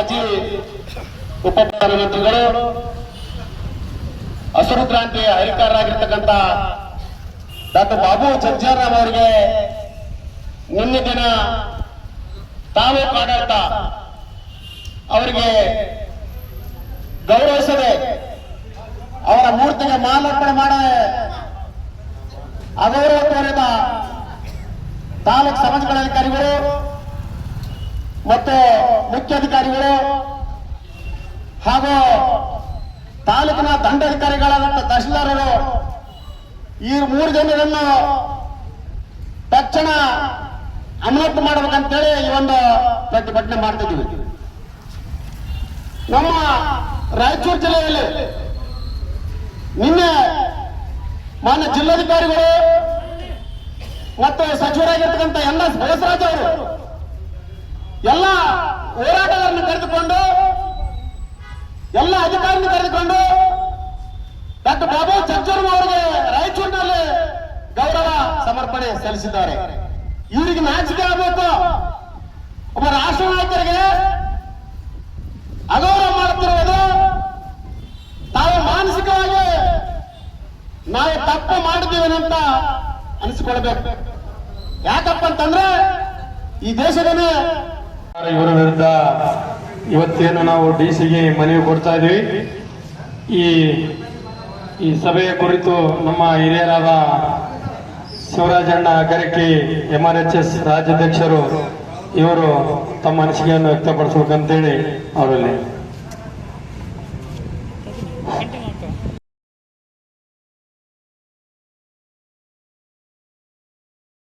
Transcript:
ಮಾಜಿ ಉಪಪ್ರಧಾನಮಂತ್ರಿಗಳು ಹಸಿರು ಕ್ರಾಂತಿ ಹರಿಕಾರರಾಗಿರ್ತಕ್ಕಂಥ ಡಾಕ್ಟರ್ ಬಾಬು ಜಗ್ಜಾರಾಮ್ ಅವರಿಗೆ ನಿನ್ನೆ ದಿನ ತಾಲೂಕು ಆಡಳಿತ ಅವರಿಗೆ ಗೌರವಿಸದೆ ಅವರ ಮೂರ್ತಿಗೆ ಮಾಲಾರ್ಪಣೆ ಮಾಡ ಅಗೌರವ ತೋರಿದ ತಾಲೂಕು ಸಮಾಜಗಳಾಧಿಕಾರಿಗಳು ಮತ್ತು ಮುಖ್ಯಾಧಿಕಾರಿಗಳು ಹಾಗೂ ತಾಲೂಕಿನ ದಂಡಾಧಿಕಾರಿಗಳಾದಂತ ತಹಶೀಲ್ದಾರರು ಈ ಮೂರು ಜನರನ್ನು ತಕ್ಷಣ ಅಮಾನತು ಮಾಡಬೇಕಂತೇಳಿ ಈ ಒಂದು ಪ್ರತಿಭಟನೆ ಮಾಡ್ತಿದ್ದೀವಿ. ನಮ್ಮ ರಾಯಚೂರು ಜಿಲ್ಲೆಯಲ್ಲಿ ನಿನ್ನೆ ಮಾನ್ಯ ಜಿಲ್ಲಾಧಿಕಾರಿಗಳು ಮತ್ತು ಸಚಿವರಾಗಿರ್ತಕ್ಕಂಥ ಎಲ್ಲ ಎಸ್ ಬಸವರಾಜ್ ಅವರು ಎಲ್ಲ ಹೋರಾಟಗಾರನ್ನು ಕರೆದುಕೊಂಡು, ಎಲ್ಲ ಅಧಿಕಾರಿಯನ್ನು ಕರೆದುಕೊಂಡು ಡಾಕ್ಟರ್ ಬಾಬು ಚಚ್ಚರ್ಮ ಅವರಿಗೆ ರಾಯಚೂರಿನಲ್ಲಿ ಗೌರವ ಸಮರ್ಪಣೆ ಸಲ್ಲಿಸಿದ್ದಾರೆ. ಇವರಿಗೆ ನಾಚಿಕೆ ಆಗಬೇಕು. ಒಬ್ಬ ರಾಷ್ಟ್ರ ನಾಯಕರಿಗೆ ಅಗೌರವ ಮಾಡುತ್ತಿರುವುದು ತಾವು ಮಾನಸಿಕವಾಗಿ ನಾವು ತಪ್ಪು ಮಾಡಿದ್ದೇವೆ ಅಂತ ಅನಿಸಿಕೊಳ್ಬೇಕು ಯಾಕಪ್ಪ ಅಂತಂದ್ರೆ ಈ ದೇಶದಲ್ಲಿ ಇವರ ವಿರುದ್ಧ ಇವತ್ತೇನು ನಾವು ಡಿ ಸಿಗೆ ಮನವಿ ಕೊಡ್ತಾ ಇದೀವಿ ಈ ಈ ಸಭೆಯ ಕುರಿತು ನಮ್ಮ ಹಿರಿಯರಾದ Shivarajanna Agaraki M R H S ರಾಜ್ಯಾಧ್ಯಕ್ಷರು ಇವರು ತಮ್ಮ ಅನಿಸಿಕೆಯನ್ನು ವ್ಯಕ್ತಪಡಿಸಬೇಕಂತೇಳಿ ಅವರಲ್ಲಿ.